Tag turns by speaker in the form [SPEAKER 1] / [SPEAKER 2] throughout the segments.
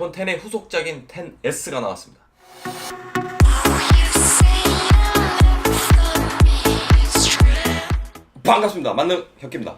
[SPEAKER 1] 아이폰 10의 후속작인 10s가 나왔습니다. 반갑습니다. 만능 혁기입니다.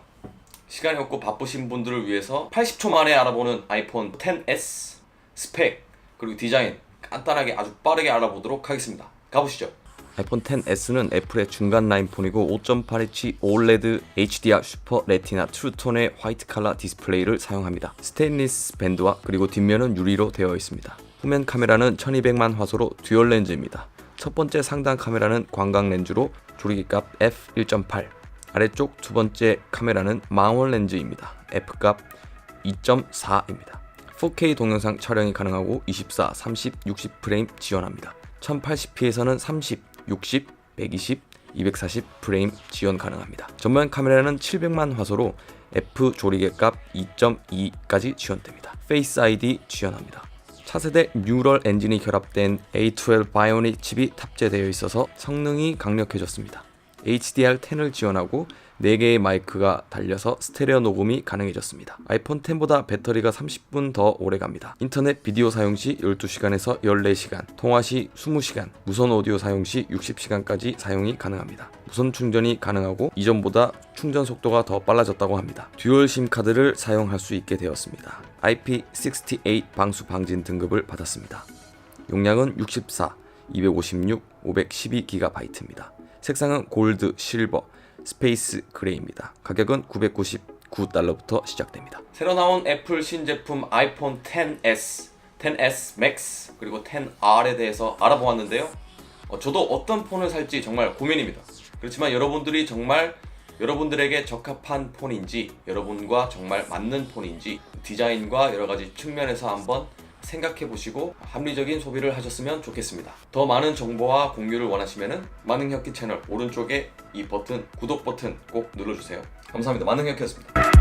[SPEAKER 1] 시간이 없고 바쁘신 분들을 위해서 80초 만에 알아보는 아이폰 10s 스펙 그리고 디자인 간단하게 아주 빠르게 알아보도록 하겠습니다. 가보시죠. 아이폰 10s는 애플의 중간 라인 폰이고 5.8인치 OLED HDR 슈퍼 레티나 트루톤의 화이트 칼라 디스플레이를 사용합니다. 스테인리스 밴드와 그리고 뒷면은 유리로 되어 있습니다. 후면 카메라는 1200만 화소로 듀얼 렌즈입니다. 첫 번째 상단 카메라는 광각 렌즈로 조리기값 f1.8 아래쪽 두 번째 카메라는 망원 렌즈입니다. f값 2.4입니다. 4K 동영상 촬영이 가능하고 24, 30, 60 프레임 지원합니다. 1080p에서는 30, 60, 120, 240 프레임 지원 가능합니다. 전면 카메라는 700만 화소로 f 조리개 값 2.2까지 지원됩니다. 페이스 ID 지원합니다. 차세대 뉴럴 엔진이 결합된 A12 바이오닉 칩이 탑재되어 있어서 성능이 강력해졌습니다. HDR10을 지원하고 4개의 마이크가 달려서 스테레오 녹음이 가능해졌습니다. 아이폰 10보다 배터리가 30분 더 오래 갑니다. 인터넷 비디오 사용 시 12시간에서 14시간, 통화 시 20시간, 무선 오디오 사용 시 60시간까지 사용이 가능합니다. 무선 충전이 가능하고 이전보다 충전 속도가 더 빨라졌다고 합니다. 듀얼 심 카드를 사용할 수 있게 되었습니다. IP68 방수 방진 등급을 받았습니다. 용량은 64, 256, 512GB입니다. 색상은 골드, 실버, 스페이스 그레이입니다. 가격은 999달러부터 시작됩니다. 새로 나온 애플 신제품 아이폰 10s, 10s Max 그리고 10R에 대해서 알아보았는데요. 어, 저도 어떤 폰을 살지 정말 고민입니다. 그렇지만 여러분들이 정말 여러분들에게 적합한 폰인지 여러분과 정말 맞는 폰인지 디자인과 여러 가지 측면에서 한번 생각해 보시고 합리적인 소비를 하셨으면 좋겠습니다. 더 많은 정보와 공유를 원하시면은 만능혁기 채널 오른쪽에 이 버튼 구독 버튼 꼭 눌러주세요. 감사합니다. 만능혁기였습니다.